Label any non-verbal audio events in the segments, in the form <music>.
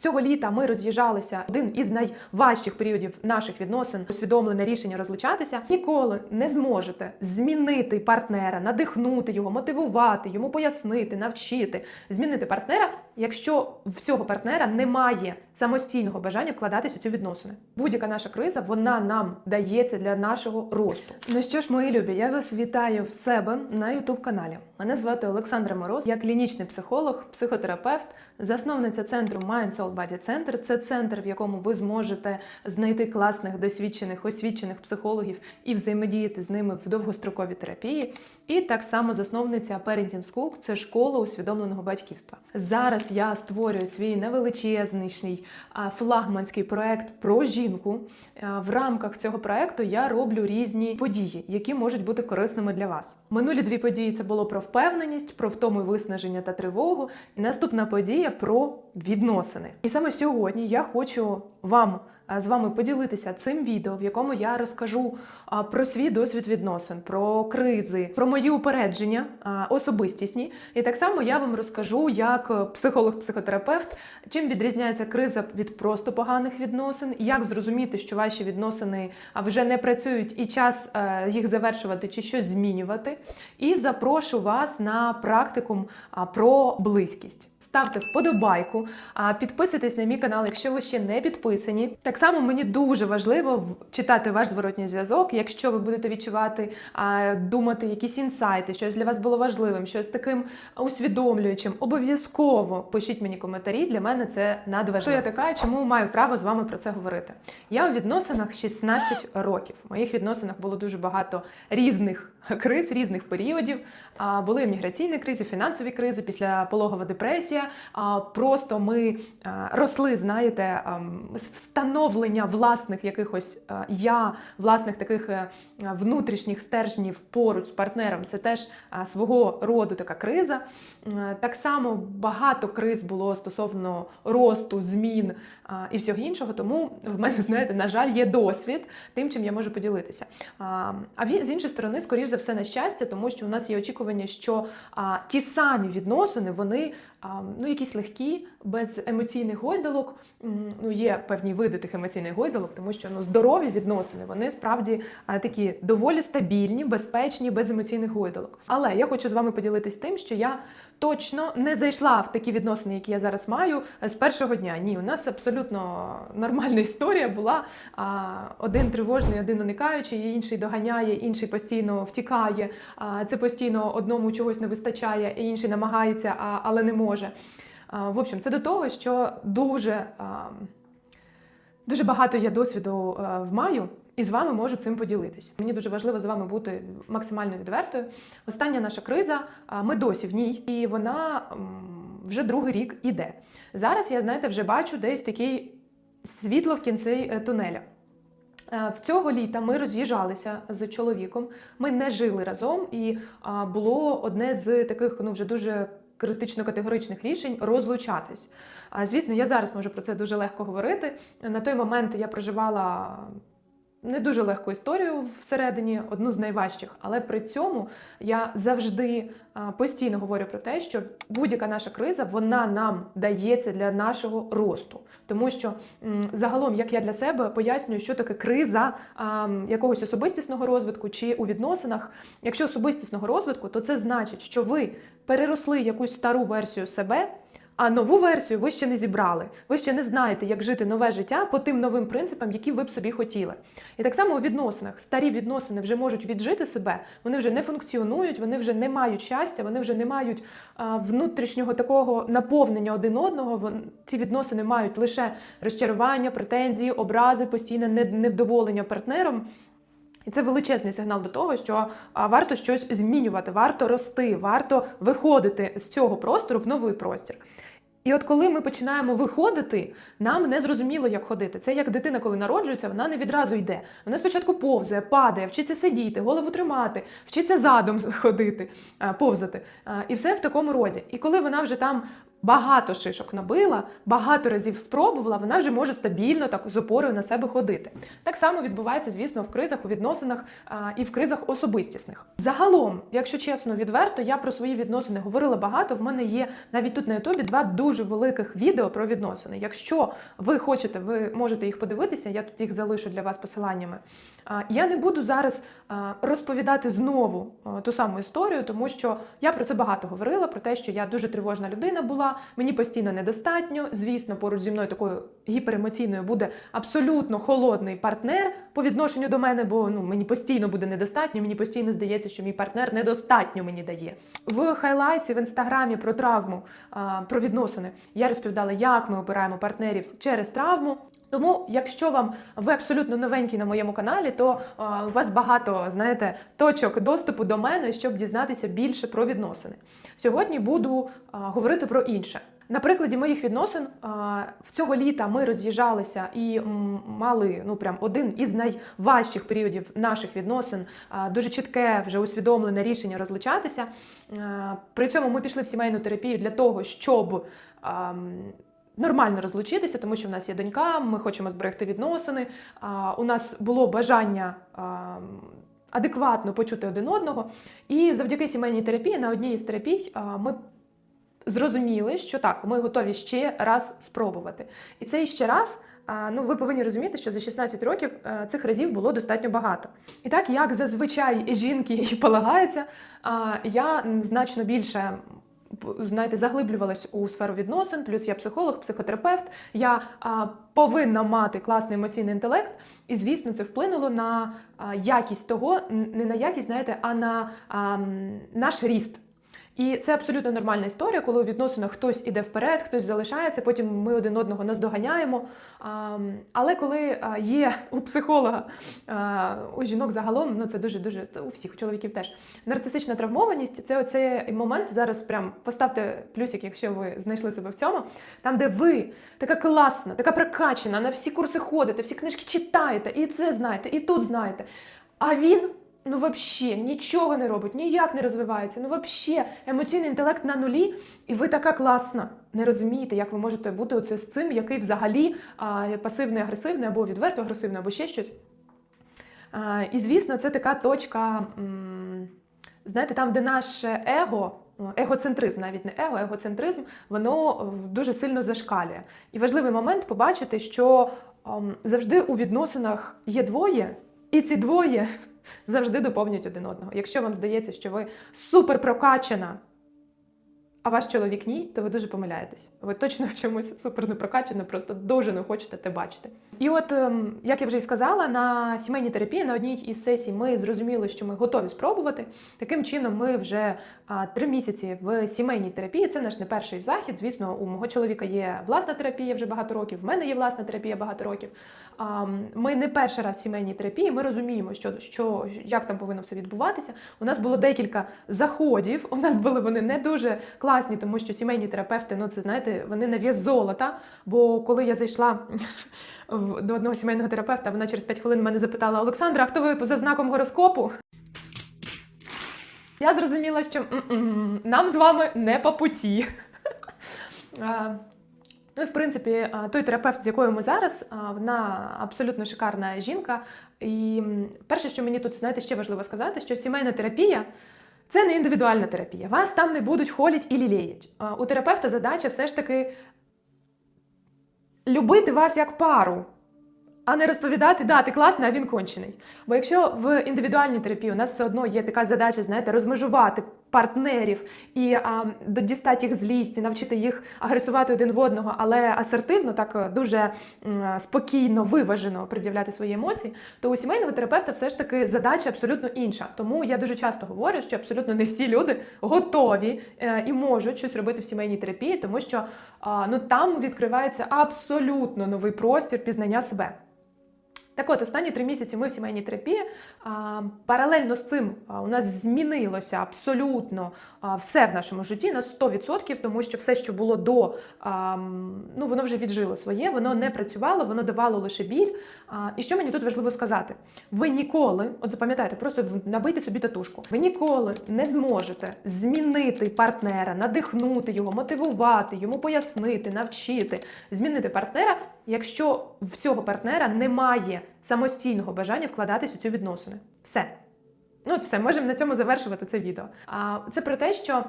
Цього літа ми роз'їжджалися один із найважчих періодів наших відносин, усвідомлене рішення розлучатися. Ніколи не зможете змінити партнера, надихнути його, мотивувати, йому пояснити, навчити, змінити партнера, якщо в цього партнера немає самостійного бажання вкладатись у цю відносини. Будь-яка наша криза вона нам дається для нашого росту. Ну що ж, мої любі, я вас вітаю в себе на youtube каналі. Мене звати Олександра Мороз. Я клінічний психолог, психотерапевт, засновниця центру Mind Soul Body Center. Це центр, в якому ви зможете знайти класних, досвідчених, освічених психологів і взаємодіяти з ними в довгостроковій терапії. І так само засновниця Parenting School – це школа усвідомленого батьківства. Зараз я створюю свій невеличезний флагманський проект про жінку. В рамках цього проекту я роблю різні події, які можуть бути корисними для вас. Минулі дві події це було про впевненість, про втому виснаження та тривогу. І наступна подія про відносини. І саме сьогодні я хочу вам з вами поділитися цим відео, в якому я розкажу про свій досвід відносин, про кризи, про мої упередження особистісні. І так само я вам розкажу, як е, психолог-психотерапевт, чим відрізняється криза від просто поганих відносин, як зрозуміти, що ваші відносини вже не працюють і час е, їх завершувати чи щось змінювати. І запрошу вас на практикум про близькість. Ставте вподобайку, підписуйтесь на мій канал, якщо ви ще не підписані. Так само мені дуже важливо читати ваш зворотній зв'язок. Якщо ви будете відчувати, думати якісь інсайти, щось для вас було важливим, щось таким усвідомлюючим, обов'язково пишіть мені коментарі. Для мене це надважливо. Хто я така, чому маю право з вами про це говорити? Я у відносинах 16 років. В моїх відносинах було дуже багато різних <laughs> криз, різних періодів. Були міграційні кризи, фінансові кризи, післяпологова депресія. Просто ми росли, знаєте, встановлення власних якихось я, власних таких е, внутрішніх стержнів поруч з партнером. Це теж свого роду така криза. Е, Так само багато криз було стосовно росту, змін і всього іншого. Тому в мене, <laughs> знаєте, на жаль, є досвід тим, чим я можу поділитися. А з іншої сторони, скоріш за все, на щастя, тому що у нас є очікування, що а, ті самі відносини, вони а, ну, якісь легкі, без емоційних гойдалок. Ну, є певні види тих емоційних гойдалок, тому що ну, здорові відносини, вони справді а, такі доволі стабільні, безпечні, без емоційних гойдалок. Але я хочу з вами поділитись тим, що я точно не зайшла в такі відносини, які я зараз маю з першого дня. Ні, у нас абсолютно нормальна <laughs> історія була. Один тривожний, один уникаючий, інший доганяє, інший постійно втікає. Це постійно одному чогось не вистачає, інший намагається, але не може. В общем, це до того, що дуже, дуже багато я досвіду а, маю. І з вами можу цим поділитись. Мені дуже важливо з вами бути максимально відвертою. Остання наша криза, ми досі в ній, і вона вже другий рік іде. Зараз я, знаєте, вже бачу десь такий світло в кінці е, тунеля. Е, В цього літа ми роз'їжджалися з чоловіком. Ми не жили разом, і було одне з таких ну вже дуже критично-категоричних рішень розлучатись. А звісно, я зараз можу про це дуже легко говорити. На той момент я проживала не дуже легку історію всередині, одну з найважчих, але при цьому я завжди постійно говорю про те, що будь-яка наша криза вона нам дається для нашого росту. Тому що загалом, як я для себе пояснюю, що таке криза якогось особистісного розвитку чи у відносинах. Якщо особистісного розвитку, то це значить, що ви переросли якусь стару версію себе. А нову версію ви ще не зібрали. Ви ще не знаєте, як жити нове життя по тим новим принципам, які ви б собі хотіли. І так само у відносинах старі відносини вже можуть віджити себе, вони вже не функціонують, вони вже не мають щастя, вони вже не мають внутрішнього такого наповнення один одного. Ці відносини мають лише розчарування, претензії, образи, постійне невдоволення партнером. І це величезний сигнал до того, що варто щось змінювати, варто рости, варто виходити з цього простору в новий простір. І от коли ми починаємо виходити, нам не зрозуміло, як ходити. Це як дитина, коли народжується, вона не відразу йде. Вона спочатку повзає, падає, вчиться сидіти, голову тримати, вчиться задом <laughs> ходити, повзати. І все в такому роді. І коли вона вже там багато шишок набила, багато разів спробувала, вона вже може стабільно так з опорою на себе ходити. Так само відбувається, звісно, в кризах, у відносинах а, і в кризах особистісних. Загалом, якщо чесно, відверто, я про свої відносини говорила багато. В мене є навіть тут на Ютубі два дуже великих відео про відносини. Якщо ви хочете, ви можете їх подивитися. Я тут їх залишу для вас посиланнями. Я не буду зараз розповідати знову ту саму історію, тому що я про це багато говорила, про те, що я дуже тривожна людина була, мені постійно недостатньо. Звісно, поруч зі мною такою гіперемоційною буде абсолютно холодний партнер по відношенню до мене, бо ну мені постійно буде недостатньо. Мені постійно здається, що мій партнер недостатньо мені дає. В хайлайті в інстаграмі про травму, про відносини я розповідала, як ми обираємо партнерів через травму. Тому, якщо вам ви абсолютно новенькі на моєму каналі, то а, у вас багато знаєте точок доступу до мене, щоб дізнатися більше про відносини. Сьогодні буду а, говорити про інше. На прикладі моїх відносин в цього літа ми роз'їжджалися і мали ну прям один із найважчих періодів наших відносин, дуже чітке вже усвідомлене рішення розлучатися. При цьому ми пішли в сімейну терапію для того, щоб нормально розлучитися, тому що в нас є донька, ми хочемо зберегти відносини. А, У нас було бажання а, адекватно почути один одного. І завдяки сімейній терапії на одній із терапій ми зрозуміли, що так, ми готові ще раз спробувати. І цей ще раз. Ну, ви повинні розуміти, що за 16 років е, цих разів було достатньо багато. І так, як зазвичай жінки <laughs> і полагається, я значно більше знаєте, заглиблювалась у сферу відносин, плюс я психолог, психотерапевт. Я а, повинна мати класний емоційний інтелект, і звісно, це вплинуло на а, якість того, не на якість, знаєте, а на а, наш ріст. І це абсолютно нормальна історія, коли у відносинах хтось іде вперед, хтось залишається, потім ми один одного наздоганяємо. Але коли є у психолога, у жінок загалом, ну це дуже дуже у всіх у чоловіків теж нарцисична травмованість. Це оцей момент. Зараз прям поставте плюсик, якщо ви знайшли себе в цьому. Там, де ви така класна, така прокачена, на всі курси ходите, всі книжки читаєте, і це знаєте, і тут знаєте. А він ну вообще нічого не робить, ніяк не розвивається. Ну вообще емоційний інтелект на нулі, і ви така класна. Не розумієте, як ви можете бути оце з цим, який взагалі а, пасивний, агресивний або відверто агресивний, або ще щось. А, і звісно, це така точка, м, знаєте, там, де наше его. Егоцентризм, навіть не его, егоцентризм, воно е, дуже сильно зашкалює. І важливий момент побачити, що ем, завжди у відносинах є двоє, і ці двоє завжди доповнюють один одного. Якщо вам здається, що ви супер прокачана, а ваш чоловік ні, то ви дуже помиляєтесь. Ви точно в чомусь супер не прокачана, просто дуже не хочете те бачити. І от, ем, як я вже і сказала, на сімейній терапії на одній із сесій ми зрозуміли, що ми готові спробувати. Таким чином, ми вже три місяці в сімейній терапії. Це наш не перший захід. Звісно, у мого чоловіка є власна терапія вже багато років. В мене є власна терапія багато років. Ми не перший раз в сімейній терапії. Ми розуміємо, що, що як там повинно все відбуватися. У нас було декілька заходів. У нас були вони не дуже класні, тому що сімейні терапевти, ну це знаєте, вони на вес золота. Бо коли я зайшла <laughs> до одного сімейного терапевта, вона через 5 хвилин мене запитала: Олександра, а хто ви за знаком гороскопу? Я зрозуміла, що нам з вами не по путі. <laughs> Ну і в принципі, той терапевт, з якою ми зараз, вона абсолютно шикарна жінка. І перше, що мені тут знаєте, ще важливо сказати, що сімейна терапія. Це не індивідуальна терапія. Вас там не будуть холіть і лілеять. У терапевта задача все ж таки любити вас як пару, а не розповідати, да, ти класний, а він кончений. Бо якщо в індивідуальній терапії у нас все одно є така задача, знаєте, розмежувати партнерів і а, дістати їх злість, і навчити їх агресувати один в одного, але асертивно, так е, дуже м, спокійно, виважено пред'являти свої емоції, то у сімейного терапевта все ж таки задача абсолютно інша. Тому я дуже часто говорю, що абсолютно не всі люди готові е, і можуть щось робити в сімейній терапії, тому що ну там відкривається абсолютно новий простір пізнання себе. Так от, останні три місяці ми в сімейній терапії. Паралельно з цим у нас змінилося абсолютно все в нашому житті на 100%, тому що все, що було до, ну воно вже віджило своє, воно не працювало, воно давало лише біль. І що мені тут важливо сказати? Ви ніколи, от запам'ятайте, просто набийте собі татушку. Ви ніколи не зможете змінити партнера, надихнути його, мотивувати, йому пояснити, навчити, змінити партнера, якщо в цього партнера немає самостійного бажання вкладатись у цю відносини. Все. Ну, все, можемо на цьому завершувати це відео. А це про те, що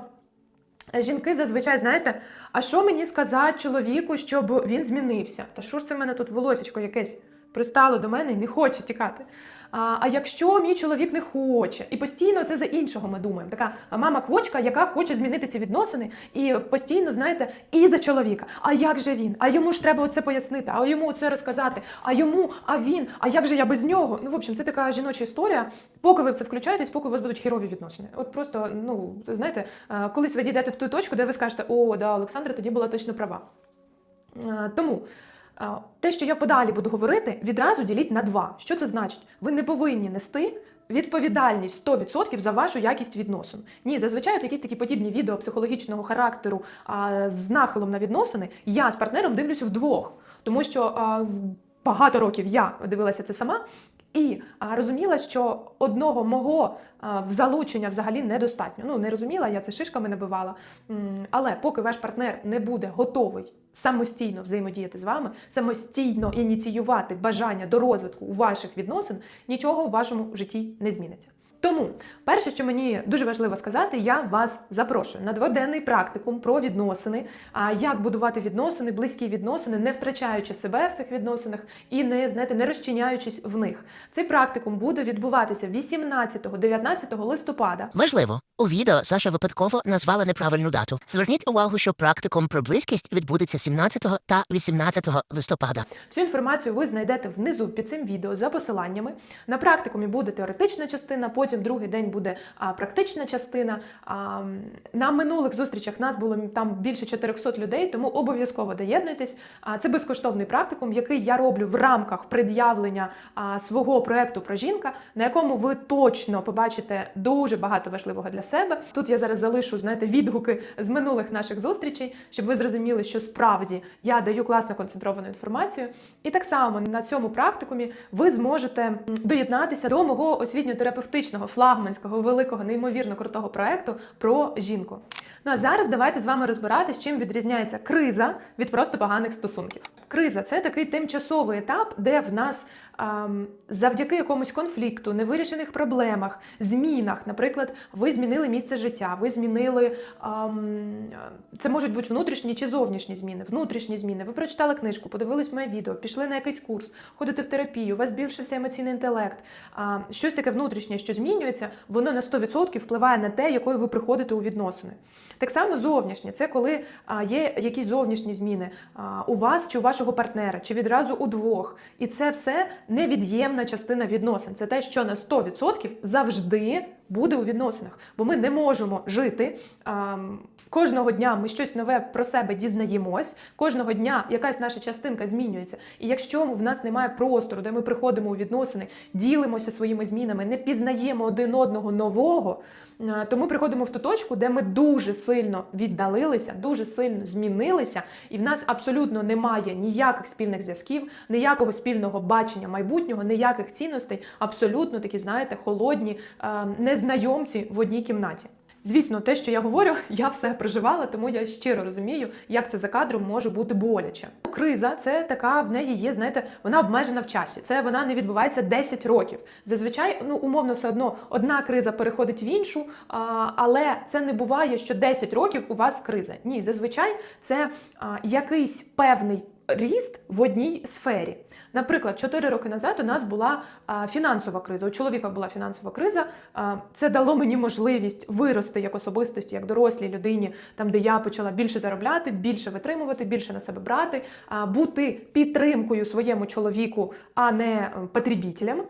жінки зазвичай знаєте, а що мені сказати чоловіку, щоб він змінився? Та що ж це в мене тут волосечко якесь пристало до мене і не хоче тікати? А, а якщо мій чоловік не хоче, і постійно це за іншого ми думаємо. Така мама квочка, яка хоче змінити ці відносини, і постійно, знаєте, і за чоловіка. А як же він? А йому ж треба оце пояснити, а йому це розказати, а йому, а він, а як же я без нього? Ну, в общем, це така жіноча історія. Поки ви в це включаєтесь, поки у вас будуть хірові відносини. От просто, ну знаєте, е, колись ви дійдете в ту точку, де ви скажете, о, да, Олександра тоді була точно права. Е, Тому те, що я подалі буду говорити, відразу діліть на два. Що це значить? Ви не повинні нести. Відповідальність 100% за вашу якість відносин. Ні, зазвичай от якісь такі подібні відео психологічного характеру а, з нахилом на відносини. Я з партнером дивлюся вдвох, тому що а, багато років я дивилася це сама і розуміла, що одного мого залучення взагалі недостатньо. Ну не розуміла, я це шишками набивала. Але поки ваш партнер не буде готовий самостійно взаємодіяти з вами, самостійно ініціювати бажання до розвитку ваших відносин, нічого в вашому житті не зміниться. Тому перше, що мені дуже важливо сказати, я вас запрошую на дводенний практикум про відносини, а як будувати відносини, близькі відносини, не втрачаючи себе в цих відносинах і не знаєте, не розчиняючись в них. Цей практикум буде відбуватися 18-19 листопада. Важливо, у відео Саша випадково назвала неправильну дату. Зверніть увагу, що практикум про близькість відбудеться 17 та 18 листопада. Всю інформацію ви знайдете внизу під цим відео за посиланнями. На практикумі буде теоретична частина, потім другий день буде а, практична частина. А, на минулих зустрічах нас було там більше 400 людей, тому обов'язково доєднуйтесь. А, це безкоштовний практикум, який я роблю в рамках пред'явлення свого проекту про жінка, на якому ви точно побачите дуже багато важливого для себе. Тут я зараз залишу знаєте, відгуки з минулих наших зустрічей, щоб ви зрозуміли, що справді я даю класно концентровану інформацію. І так само на цьому практикумі ви зможете доєднатися до мого освітньо-терапевтичного флагманського великого неймовірно крутого проекту про жінку. Ну а зараз давайте з вами розбиратись, чим відрізняється криза від просто поганих стосунків. Криза це такий тимчасовий етап, де в нас ем, завдяки якомусь конфлікту, невирішених проблемах, змінах, наприклад, ви змінили місце життя, ви змінили ем, це можуть бути внутрішні чи зовнішні зміни. Внутрішні зміни. Ви прочитали книжку, подивились моє відео, пішли на якийсь курс, ходите в терапію, у вас збільшився емоційний інтелект. А, щось таке внутрішнє, що змінюється, воно на 100% впливає на те, якою ви приходите у відносини. Так само зовнішнє це коли є якісь зовнішні зміни у вас чи у вашого партнера, чи відразу у двох. І це все невід'ємна частина відносин. Це те, що на 100% завжди буде у відносинах. Бо ми не можемо жити. Кожного дня ми щось нове про себе дізнаємось, кожного дня якась наша частинка змінюється. І якщо в нас немає простору, де ми приходимо у відносини, ділимося своїми змінами, не пізнаємо один одного нового. Е, То ми приходимо в ту точку, де ми дуже сильно віддалилися, дуже сильно змінилися, і в нас абсолютно немає ніяких спільних зв'язків, ніякого спільного бачення майбутнього, ніяких цінностей, абсолютно такі, знаєте, холодні е, незнайомці в одній кімнаті. Звісно, те, що я говорю, <laughs> я все проживала, тому я щиро розумію, як це за кадром може бути боляче. Криза це така в неї є, знаєте, вона обмежена в часі. Це вона не відбувається 10 років. Зазвичай, ну умовно, все одно одна криза переходить в іншу, а, але це не буває, що 10 років у вас криза. Ні, зазвичай це а, якийсь певний ріст в одній сфері. Наприклад, 4 роки назад у нас була фінансова криза. У чоловіка була фінансова криза. Це дало мені можливість вирости як особистості, як дорослій людині, там де я почала більше заробляти, більше витримувати, більше на себе брати, бути підтримкою своєму чоловіку, а не потребітелем.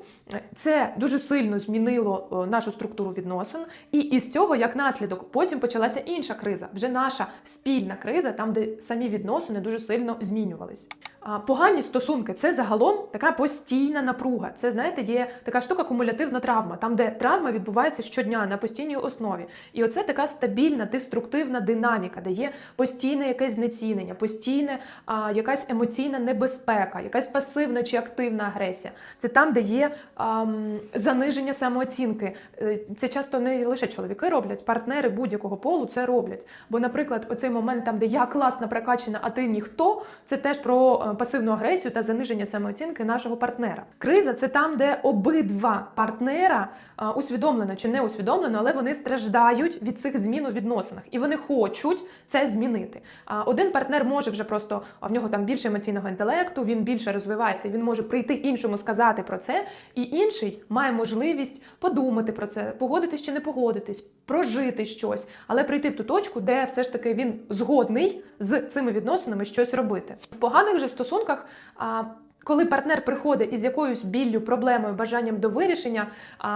Це дуже сильно змінило нашу структуру відносин. І із цього, як наслідок, потім почалася інша криза, вже наша спільна криза, там, де самі відносини дуже сильно змінювалися. ¿sabes? А, Погані стосунки це загалом така постійна напруга. Це знаєте, є така штука кумулятивна травма, там де травма відбувається щодня на постійній основі. І оце така стабільна деструктивна динаміка, де є постійне якесь знецінення, постійне а, якась емоційна небезпека, якась пасивна чи активна агресія. Це там, де є ам, заниження самооцінки. Е, Це часто не лише чоловіки роблять, партнери будь-якого полу це роблять. Бо, наприклад, оцей момент, там, де я класна прокачена, а ти ніхто, це теж про е, пасивну агресію та заниження самооцінки нашого партнера. Криза це там, де обидва партнера усвідомлено чи не усвідомлено, але вони страждають від цих змін у відносинах, і вони хочуть це змінити. Один партнер може вже просто в нього там більше емоційного інтелекту, він більше розвивається, він може прийти іншому сказати про це, і інший має можливість подумати про це, погодитись чи не погодитись, прожити щось, але прийти в ту точку, де все ж таки він згодний з цими відносинами щось робити. В поганих же стосунках. Коли партнер приходить із якоюсь біллю, проблемою, бажанням до вирішення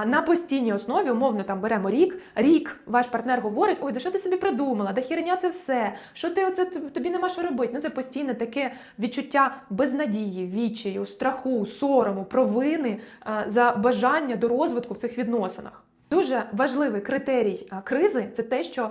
на постійній основі, умовно там беремо рік. Рік ваш партнер говорить: ой, да що ти собі придумала? Да херня це все. Що ти оце тобі нема що робити? Ну це постійне таке відчуття безнадії, відчаю, страху, сорому, провини за бажання до розвитку в цих відносинах. Дуже важливий критерій кризи це те, що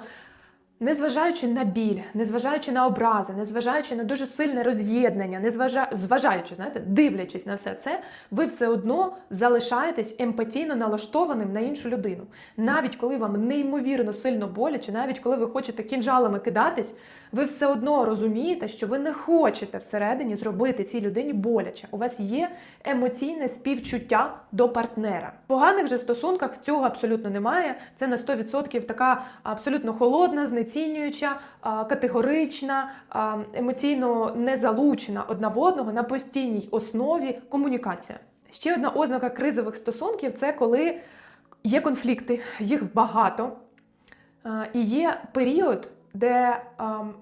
Незважаючи на біль, незважаючи на образи, незважаючи на дуже сильне роз'єднання, незважа... зважаючи, знаєте, дивлячись на все це, ви все одно залишаєтесь емпатійно налаштованим на іншу людину. Навіть коли вам неймовірно сильно боляче, навіть коли ви хочете кінжалами кидатись, ви все одно розумієте, що ви не хочете всередині зробити цій людині боляче. У вас є емоційне співчуття до партнера. В поганих же стосунках цього абсолютно немає. Це на 100% така абсолютно холодна, знецінююча, категорична, емоційно незалучена одна в одного на постійній основі комунікація. Ще одна ознака кризових стосунків це коли є конфлікти, їх багато. І є період, де,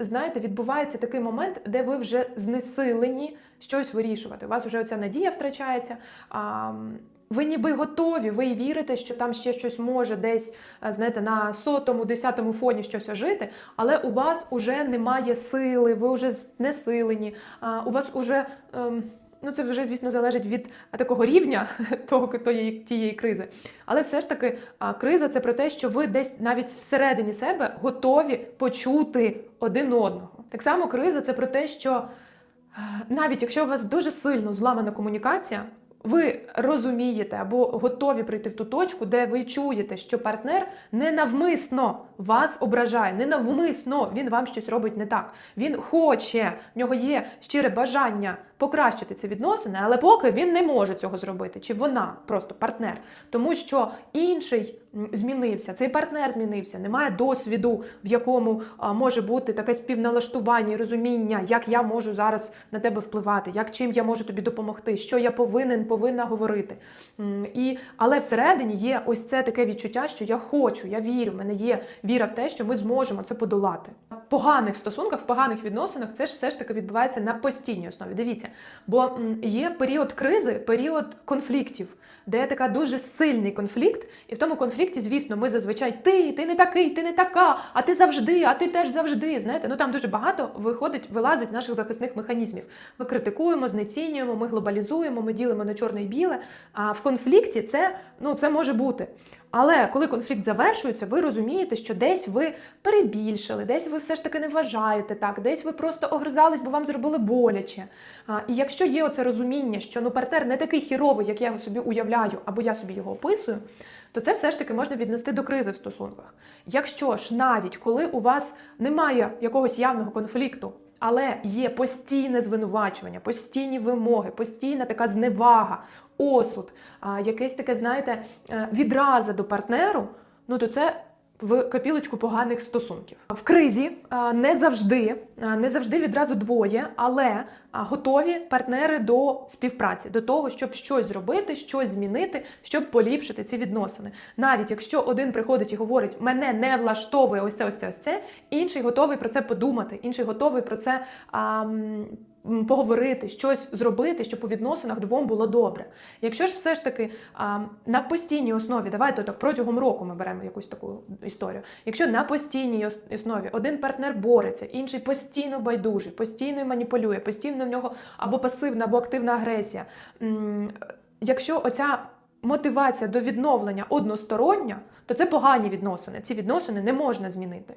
знаєте, відбувається такий момент, де ви вже знесилені щось вирішувати. У вас вже оця надія втрачається. Ви ніби готові, ви вірите, що там ще щось може десь, е, знаєте, на сотому, десятому фоні щось ожити, але у вас уже немає сили, ви вже знесилені, а, у вас уже. ем, Ну, це вже, звісно, залежить від такого рівня <laughs> того, тієї, тієї кризи. Але все ж таки, криза це про те, що ви десь навіть всередині себе готові почути один одного. Так само криза це про те, що е, навіть якщо у вас дуже сильно зламана комунікація, ви розумієте або готові прийти в ту точку, де ви чуєте, що партнер ненавмисно вас ображає, ненавмисно він вам щось робить не так. Він хоче, в нього є щире бажання покращити ці відносини, але поки він не може цього зробити, чи вона просто партнер, тому що інший змінився, цей партнер змінився, немає досвіду, в якому може бути таке співналаштування і розуміння, як я можу зараз на тебе впливати, як чим я можу тобі допомогти, що я повинен повинна говорити. І, але всередині є ось це таке відчуття, що я хочу, я вірю, в мене є віра в те, що ми зможемо це подолати. В поганих стосунках, в поганих відносинах це ж все ж таки відбувається на постійній основі. Дивіться, бо є період кризи, період конфліктів, де така дуже сильний конфлікт, і в тому конфлікті, звісно, ми зазвичай ти, ти не такий, ти не така, а ти завжди, а ти теж завжди. Знаєте, ну там дуже багато виходить, вилазить наших захисних механізмів. Ми критикуємо, знецінюємо, ми глобалізуємо, ми ділимо на чорне і біле. А в конфлікті це, ну, це може бути. Але коли конфлікт завершується, ви розумієте, що десь ви перебільшили, десь ви все ж таки не вважаєте так, десь ви просто огризались, бо вам зробили боляче. А, і якщо є оце розуміння, що ну партнер не такий хіровий, як я його собі уявляю, або я собі його описую, то це все ж таки можна віднести до кризи в стосунках. Якщо ж навіть коли у вас немає якогось явного конфлікту, але є постійне звинувачування, постійні вимоги, постійна така зневага, осуд, якесь таке, знаєте, е, відраза до партнеру, ну то це в копілочку поганих стосунків. В кризі не завжди, не завжди відразу двоє, але готові партнери до співпраці, до того, щоб щось зробити, щось змінити, щоб поліпшити ці відносини. Навіть якщо один приходить і говорить, мене не влаштовує ось це, ось це, ось це, інший готовий про це подумати, інший готовий про це. А, поговорити, щось зробити, щоб у відносинах двом було добре. Якщо ж все ж таки а, на постійній основі, давайте так протягом року ми беремо якусь таку історію. Якщо на постійній основі один партнер бореться, інший постійно байдужий, постійно маніпулює, постійно в нього або пасивна, або активна агресія. Якщо оця мотивація до відновлення одностороння, то це погані відносини. Ці відносини не можна змінити.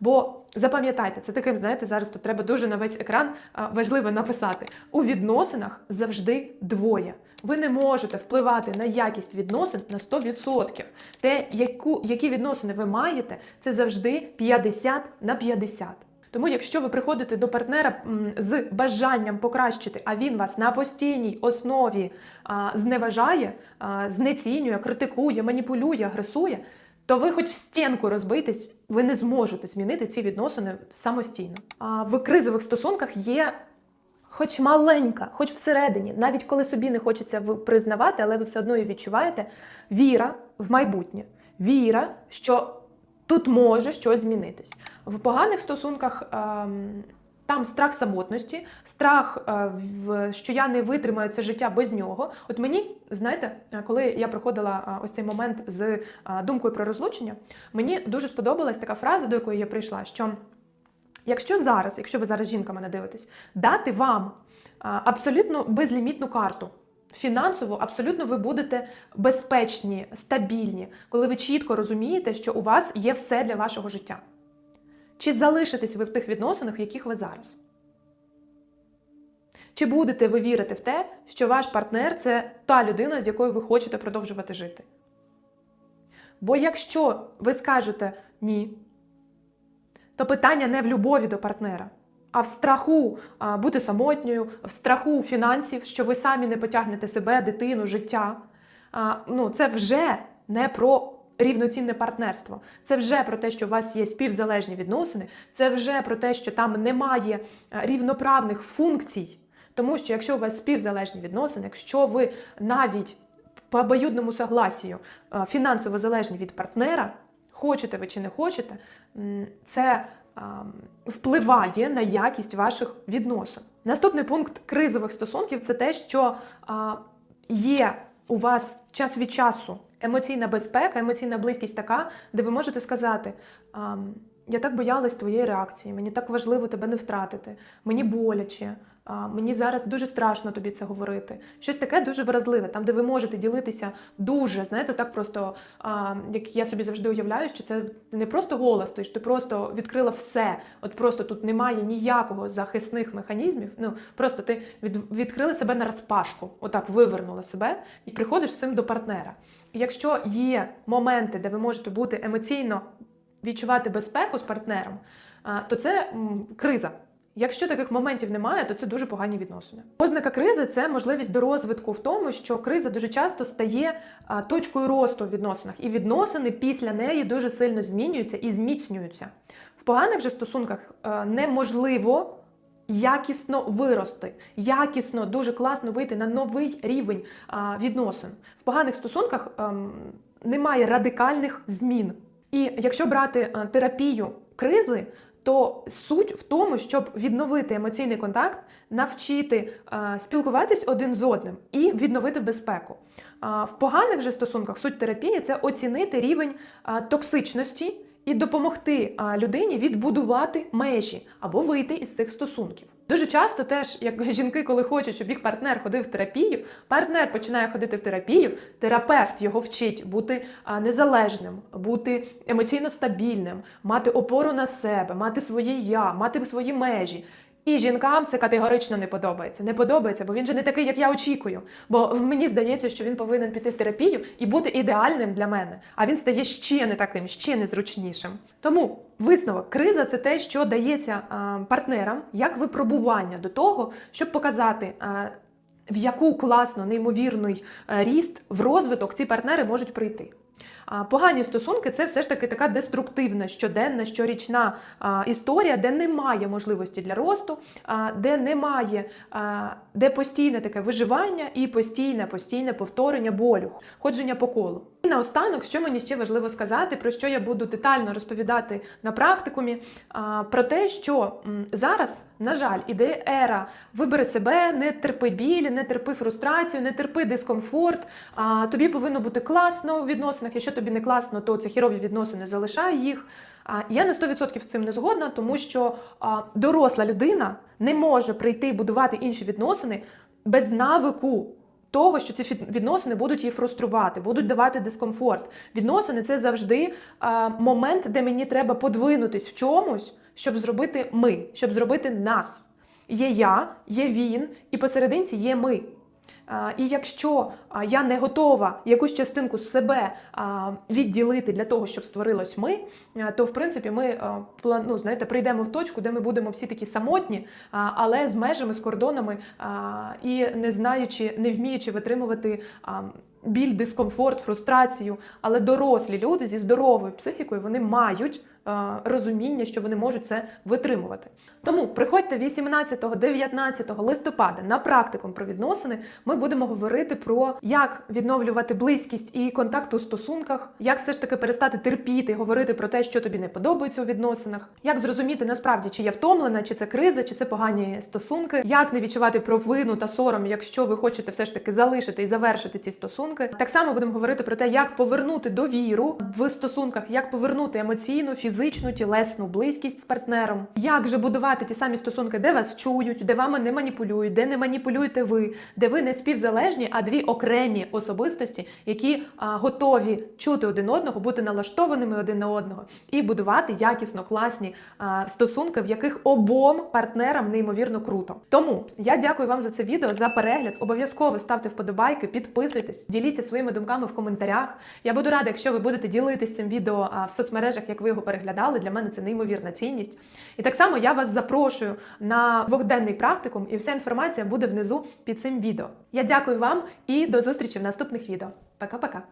Бо запам'ятайте, це таким, знаєте, зараз тут треба дуже на весь екран важливо написати. У відносинах завжди двоє. Ви не можете впливати на якість відносин на 100%. Те, яку, які відносини ви маєте, це завжди 50 на 50. Тому, якщо ви приходите до партнера з бажанням покращити, а він вас на постійній основі зневажає, знецінює, критикує, маніпулює, агресує, то ви хоч в стінку розбитесь, ви не зможете змінити ці відносини самостійно. А в кризових стосунках є хоч маленька, хоч всередині, навіть коли собі не хочеться признавати, але ви все одно її відчуваєте, віра в майбутнє, віра, що тут може щось змінитись. В поганих стосунках. ем, там страх самотності, страх, е, що я не витримаю це життя без нього. От мені, знаєте, е, коли я проходила ось цей момент з думкою про розлучення, мені дуже сподобалась така фраза, до якої я прийшла, що якщо зараз, якщо ви зараз жінка мене дивитесь, дати вам абсолютно безлімітну карту. Фінансово абсолютно ви будете безпечні, стабільні, коли ви чітко розумієте, що у вас є все для вашого життя. Чи залишитесь ви в тих відносинах, в яких ви зараз? Чи будете ви вірити в те, що ваш партнер це та людина, з якою ви хочете продовжувати жити? Бо якщо ви скажете ні, то питання не в любові до партнера, а в страху бути самотньою, в страху фінансів, що ви самі не потягнете себе, дитину, життя. Ну, це вже не про рівноцінне партнерство. Це вже про те, що у вас є співзалежні відносини, це вже про те, що там немає е, рівноправних функцій. Тому що якщо у вас співзалежні відносини, якщо ви навіть по обоюдному согласію е, фінансово залежні від партнера, хочете ви чи не хочете, це впливає на якість ваших відносин. Наступний пункт кризових стосунків це те, що є у вас час від часу емоційна безпека, емоційна близькість така, де ви можете сказати. я так боялась твоєї реакції, мені так важливо тебе не втратити, мені боляче, мені зараз дуже страшно тобі це говорити. Щось таке дуже вразливе, там, де ви можете ділитися дуже, знаєте, так просто, як я собі завжди уявляю, що це не просто голос, ти ти просто відкрила все. От просто тут немає ніякого захисних механізмів. Ну просто ти від, відкрила себе на розпашку, отак вивернула себе і приходиш з цим до партнера. Якщо є моменти, де ви можете бути емоційно відчувати безпеку з партнером, то це криза. Якщо таких моментів немає, то це дуже погані відносини. Ознака кризи це можливість до розвитку в тому, що криза дуже часто стає точкою росту в відносинах, і відносини після неї дуже сильно змінюються і зміцнюються. В поганих же стосунках неможливо якісно вирости, якісно, дуже класно вийти на новий рівень відносин. В поганих стосунках ем, немає радикальних змін. І якщо брати е, терапію кризи, то суть в тому, щоб відновити емоційний контакт, навчити е, спілкуватись один з одним і відновити безпеку. В поганих же стосунках суть терапії це оцінити рівень е, токсичності і допомогти людині відбудувати межі або вийти із цих стосунків. Дуже часто теж, як <laughs> жінки, коли хочуть, щоб їх партнер ходив в терапію, партнер починає ходити в терапію, терапевт його вчить бути незалежним, бути емоційно стабільним, мати опору на себе, мати своє я, мати свої межі. І жінкам це категорично не подобається. Не подобається, бо він же не такий, як я очікую. Бо мені здається, що він повинен піти в терапію і бути ідеальним для мене. А він стає ще не таким, ще незручнішим. Тому висновок криза це те, що дається а, партнерам як випробування до того, щоб показати. а, в яку класну, неймовірний е, ріст в розвиток ці партнери можуть прийти. А погані стосунки це все ж таки така деструктивна, щоденна, щорічна історія, де немає можливості для росту, де немає, де постійне таке виживання і постійне, постійне повторення болю, ходження по колу. Наостанок, що мені ще важливо сказати, про що я буду детально розповідати на практикумі, про те, що зараз, на жаль, іде ера вибери себе, не терпи біль, не терпи фрустрацію, не терпи дискомфорт. Тобі повинно бути класно у відносинах. Якщо тобі не класно, то це хірові відносини, залишай їх. Я на 100% з цим не згодна, тому що доросла людина не може прийти будувати інші відносини без навику того, що ці відносини будуть її фруструвати, будуть давати дискомфорт. Відносини це завжди момент, де мені треба подвинутись в чомусь, щоб зробити ми, щоб зробити нас. Є я, є він, і посерединці є ми. І якщо я не готова якусь частинку себе відділити для того, щоб створилось ми, то в принципі ми ну, знаєте, прийдемо в точку, де ми будемо всі такі самотні, але з межами, з кордонами і не знаючи, не вміючи витримувати. Біль, дискомфорт, фрустрацію, але дорослі люди зі здоровою психікою вони мають розуміння, що вони можуть це витримувати. Тому приходьте 18-19 листопада на практикум про відносини. Ми будемо говорити про як відновлювати близькість і контакт у стосунках, як все ж таки перестати терпіти, говорити про те, що тобі не подобається у відносинах, як зрозуміти насправді, чи я втомлена, чи це криза, чи це погані стосунки, як не відчувати провину та сором, якщо ви хочете все ж таки залишити і завершити ці стосунки. Так само будемо говорити про те, як повернути довіру в стосунках, як повернути емоційну, фізичну, тілесну близькість з партнером, як же будувати ті самі стосунки, де вас чують, де вами не маніпулюють, де не маніпулюєте ви, де ви не співзалежні, а дві окремі особистості, які а, готові чути один одного, бути налаштованими один на одного і будувати якісно класні а, стосунки, в яких обом партнерам неймовірно круто. Тому я дякую вам за це відео, за перегляд. Обов'язково ставте вподобайки, підписуйтесь, діліться своїми думками в коментарях. Я буду рада, якщо ви будете ділитись цим відео а, в соцмережах, як ви його переглядали. Для мене це неймовірна цінність. І так само я вас запрошую на двохденний практикум, і вся інформація буде внизу під цим відео. Я дякую вам і до зустрічі в наступних відео. Пока-пока.